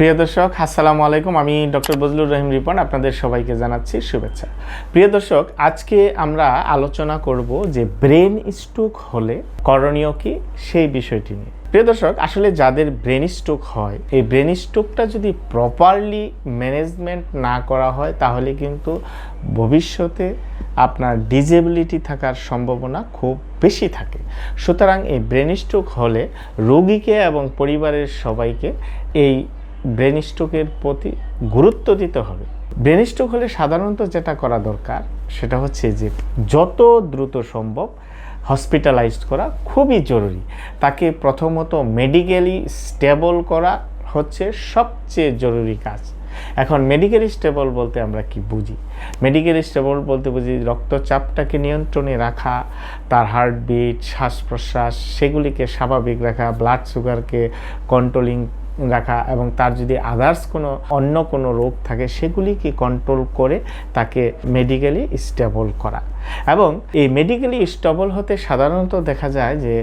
প্রিয় দর্শক, আসসালামু আলাইকুম। আমি ডক্টর বজলুর রহিম রিপন, আপনাদের সবাইকে জানাচ্ছি শুভেচ্ছা। প্রিয় দর্শক, আজকে আমরা আলোচনা করব যে ব্রেন স্ট্রোক হলে করণীয় কি সেই বিষয়টি নিয়ে। প্রিয় দর্শক, আসলে যাদের ব্রেন স্ট্রোক হয়, এই ব্রেন স্ট্রোকটা যদি প্রপারলি ম্যানেজমেন্ট না করা হয়, তাহলে কিন্তু ভবিষ্যতে আপনার ডিজেবিলিটি থাকার সম্ভাবনা খুব বেশি থাকে। সুতরাং এই ব্রেন স্ট্রোক হলে রোগীকে এবং পরিবারের সবাইকে এই ব্রেন স্ট্রোকের প্রতি গুরুত্ব দিতে হবে। ব্রেন স্ট্রোক হলে সাধারণত যেটা করা দরকার, সেটা হচ্ছে যে যত দ্রুত সম্ভব হসপিটালাইজড করা খুবই জরুরি। তাকে প্রথমত মেডিকেলি স্টেবল করা হচ্ছে সবচেয়ে জরুরি কাজ। এখন মেডিকেল স্টেবল বলতে আমরা কি বুঝি? মেডিকেল স্টেবল বলতে বুঝি রক্তচাপটাকে নিয়ন্ত্রণে রাখা, তার হার্টবিট শ্বাস প্রশ্বাস সেগুলিকে স্বাভাবিক রাখা, ব্লাড সুগারকে কন্ট্রোলিং রাখা এবং তার যদি আদার্স কোনো, অন্য কোনো রোগ থাকে, সেগুলিকে কন্ট্রোল করে তাকে মেডিকেলি স্টেবল করা। এবং এই মেডিকেলি স্টেবল হতে সাধারণত দেখা যায় যে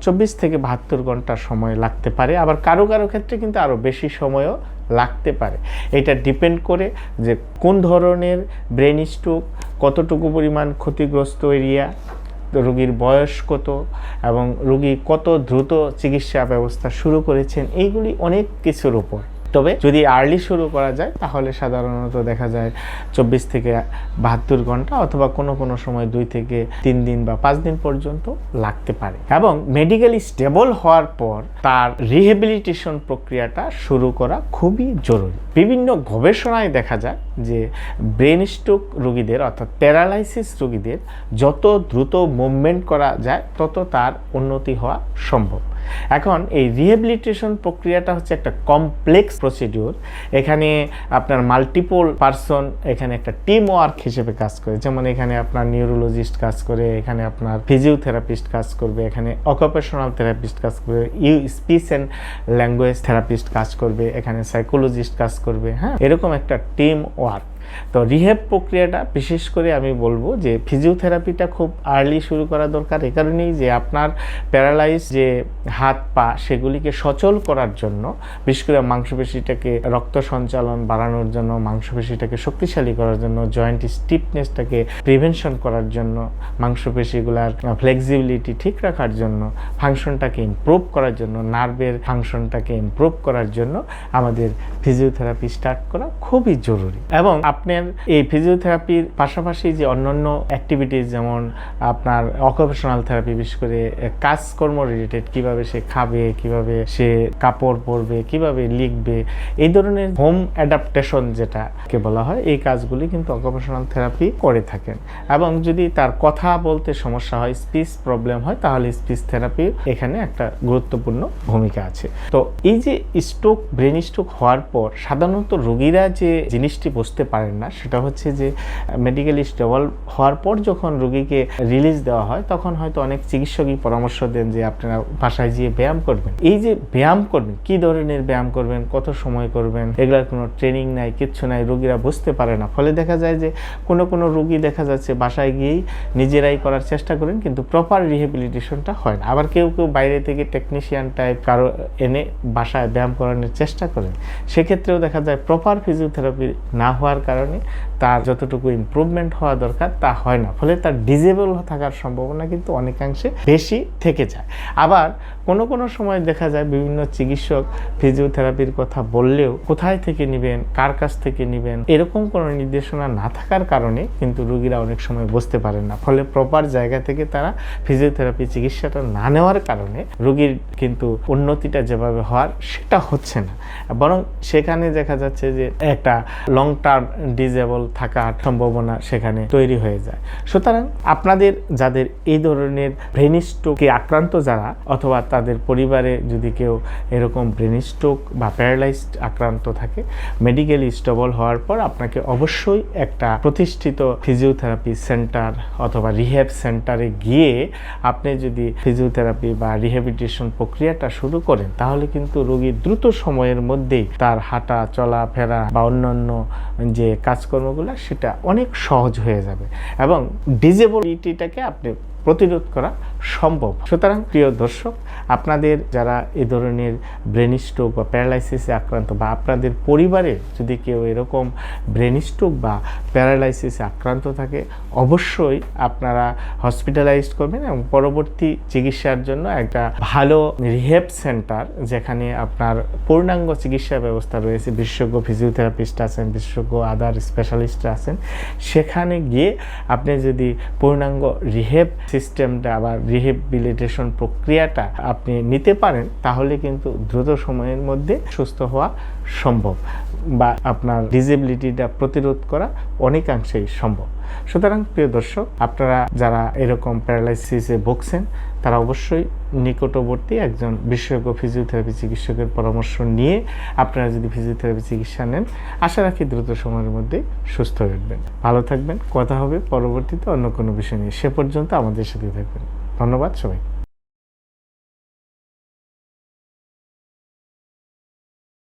চব্বিশ থেকে বাহাত্তর ঘণ্টা সময় লাগতে পারে। আবার কারও কারও ক্ষেত্রে কিন্তু আরও বেশি সময়ও লাগতে পারে। এটা ডিপেন্ড করে যে কোন ধরনের ব্রেন স্ট্রোক কতটুকু পরিমাণ ক্ষতিগ্রস্ত এরিয়া রোগীর বয়স কত এবং রোগী কত দ্রুত চিকিৎসা ব্যবস্থা শুরু করেছেন, এইগুলি অনেক কিছুর উপর। তবে যদি আর্লি শুরু করা যায়, তাহলে সাধারণত দেখা যায় চব্বিশ থেকে বাহাত্তর ঘণ্টা অথবা কোনো কোনো সময় দুই থেকে তিন দিন বা পাঁচ দিন পর্যন্ত লাগতে পারে। এবং মেডিকেলি স্টেবল হওয়ার পর তার রিহেবিলিটেশন প্রক্রিয়াটা শুরু করা খুবই জরুরি। বিভিন্ন গবেষণায় দেখা যায় যে ব্রেন স্ট্রোক রোগীদের অর্থাৎ প্যারালাইসিস রোগীদের যত দ্রুত মুভমেন্ট করা যায়, তত তার উন্নতি হওয়া সম্ভব। এখন এই রিহেবিলিটেশন প্রক্রিয়াটা হচ্ছে একটা কমপ্লেক্স প্রসিডিউর এখানে আপনার মাল্টিপল পারসন এখানে একটা টিম ওয়ার্ক হিসেবে কাজ করে। যেমন এখানে আপনার নিউরোলজিস্ট কাজ করে, এখানে আপনার ফিজিওথেরাপিস্ট কাজ করবে, এখানে অকুপেশনাল থেরাপিস্ট কাজ করবে ইউ স্পিচ অ্যান্ড ল্যাঙ্গুয়েজ থেরাপিস্ট কাজ করবে, এখানে সাইকোলজিস্ট কাজ করবে হ্যাঁ? এরকম একটা টিম ওয়ার্ক তো রিহেব প্রক্রিয়াটা বিশেষ করে আমি বলব যে ফিজিওথেরাপিটা খুব আর্লি শুরু করা দরকার। এ কারণেই যে আপনার প্যারালাইজ যে হাত, পা সেগুলিকে সচল করার জন্য, বিশেষ করে মাংসপেশিটাকে রক্ত সঞ্চালন বাড়ানোর জন্য, মাংসপেশিটাকে শক্তিশালী করার জন্য জয়েন্ট স্টিফনেসটাকে প্রিভেনশন করার জন্য, মাংসপেশিগুলার ফ্লেক্সিবিলিটি ঠিক রাখার জন্য ফাংশনটাকে ইমপ্রুভ করার জন্য নার্ভের ফাংশনটাকে ইমপ্রুভ করার জন্য আমাদের ফিজিওথেরাপি স্টার্ট করা খুবই জরুরি। এবং আপনার এই ফিজিওথেরাপির পাশাপাশি যে অন্যান্য অ্যাক্টিভিটিস যেমন আপনার অকুপেশনাল থেরাপি বিশেষ করে কাজকর্ম রিলেটেড কীভাবে সে খাবে, কীভাবে সে কাপড় পরবে, কীভাবে লিখবে, এই ধরনের হোম অ্যাডাপ্টেশন যেটাকে বলা হয়, এই কাজগুলি কিন্তু অকুপেশনাল থেরাপি করে থাকেন। এবং যদি তার কথা বলতে সমস্যা হয় স্পিচ প্রবলেম হয়, তাহলে স্পিচ থেরাপির এখানে একটা গুরুত্বপূর্ণ ভূমিকা আছে। তো এই যে স্ট্রোক ব্রেন স্ট্রোক হওয়ার পর সাধারণত রোগীরা যে জিনিসটি বুঝতে পারেন না। সেটা হচ্ছে যে মেডিকেল স্টেবল হওয়ার পর যখন রোগীকে রিলিজ দেওয়া হয়, তখন হয়তো অনেক চিকিৎসকই পরামর্শ দেন যে, আপনারা বাসায় গিয়ে ব্যায়াম করবেন। এই যে ব্যায়াম করবেন, কি ধরনের ব্যায়াম করবেন, কত সময় করবেন, এগুলার কোনো ট্রেনিং নাই, কিচ্ছু নাই, রোগীরা বুঝতে পারে না। ফলে দেখা যায় যে, কোনো কোনো রোগী দেখা যাচ্ছে বাসায় গিয়েই নিজেরাই করার চেষ্টা করেন, কিন্তু প্রপার রিহেবিলিটেশনটা হয় না। আবার কেউ কেউ বাইরে থেকে টেকনিশিয়ান টাইপ কারও এনে বাসায় ব্যায়াম করানোর চেষ্টা করেন। সেক্ষেত্রেও দেখা যায় প্রপার ফিজিওথেরাপি না হওয়ার কারণে তার যতটুকু ইমপ্রুভমেন্ট হওয়া দরকার তা হয় না। ফলে তার ডিজেবল থাকার সম্ভাবনা কিন্তু অনেকাংশে বেশি থেকে যায়। আবার কোনো কোনো সময় দেখা যায় বিভিন্ন চিকিৎসক ফিজিওথেরাপির কথা বললেও কোথায় থেকে নেবেন, কার কাছ থেকে নেবেন, এরকম কোনো নির্দেশনা না থাকার কারণে কিন্তু রুগীরা অনেক সময় বুঝতে পারেন না। ফলে প্রপার জায়গা থেকে তারা ফিজিওথেরাপি চিকিৎসাটা না নেওয়ার কারণে রুগীর কিন্তু উন্নতিটা যেভাবে হওয়ার সেটা হচ্ছে না। বরং সেখানে দেখা যাচ্ছে যে একটা লং টার্ম ডিজেবল থাকার সম্ভাবনা সেখানে তৈরি হয়ে যায়। সুতরাং আপনাদের, যাদের এই ধরনের ব্রেন স্ট্রোকে আক্রান্ত যারা, অথবা তাদের পরিবারে যদি কেউ এরকম ব্রেন স্ট্রোক বা প্যারালাইজড আক্রান্ত থাকে মেডিকেলি স্টেবল হওয়ার পর আপনাকে অবশ্যই একটা প্রতিষ্ঠিত ফিজিওথেরাপি সেন্টার অথবা রিহ্যাব সেন্টারে গিয়ে আপনি যদি ফিজিওথেরাপি বা রিহ্যাবিলিটেশন প্রক্রিয়াটা শুরু করেন, তাহলে কিন্তু রোগী দ্রুত সময়ের মধ্যেই তার হাঁটা চলা ফেরা বা অন্যান্য যে কাজকর্মগুলো সেটা অনেক সহজ হয়ে যাবে। এবং ডিজেবিলিটিটাকে আপনি প্রতিরোধ করা সম্ভব। সুতরাং প্রিয় দর্শক, আপনাদের যারা এ ধরনের ব্রেন স্ট্রোক বা প্যারালাইসিসে আক্রান্ত বা আপনাদের পরিবারে যদি কেউ এরকম ব্রেন স্ট্রোক বা প্যারালাইসিসে আক্রান্ত থাকে, অবশ্যই আপনারা হসপিটালাইজড করবেন এবং পরবর্তী চিকিৎসার জন্য একটা ভালো রিহেব সেন্টার যেখানে আপনার পূর্ণাঙ্গ চিকিৎসা ব্যবস্থা রয়েছে। বিশেষজ্ঞ ফিজিওথেরাপিস্ট আছেন, বিশেষজ্ঞ আদার স্পেশালিস্ট আছেন। সেখানে গিয়ে আপনি যদি পূর্ণাঙ্গ রিহেব সিস্টেমটা বা রিহেবিলিটেশন প্রক্রিয়াটা আপনি নিতে পারেন, তাহলে কিন্তু দ্রুত সময়ের মধ্যে সুস্থ হওয়া সম্ভব বা আপনার ডিজেবিলিটিটা প্রতিরোধ করা অনেকাংশেই সম্ভব। সুতরাং, প্রিয় দর্শক, আপনারা যারা এরকম প্যারালাইসিসে ভুগছেন, তারা অবশ্যই নিকটবর্তী একজন বিশেষজ্ঞ ফিজিওথেরাপি চিকিৎসকের পরামর্শ নিয়ে আপনারা যদি ফিজিওথেরাপি চিকিৎসা নেন, আশা রাখি দ্রুত সময়ের মধ্যে সুস্থ হয়ে উঠবেন। ভালো থাকবেন, কথা হবে পরবর্তীতে অন্য কোনো বিষয় নিয়ে। সে পর্যন্ত আমাদের সাথে থাকবেন। ধন্যবাদ সবাই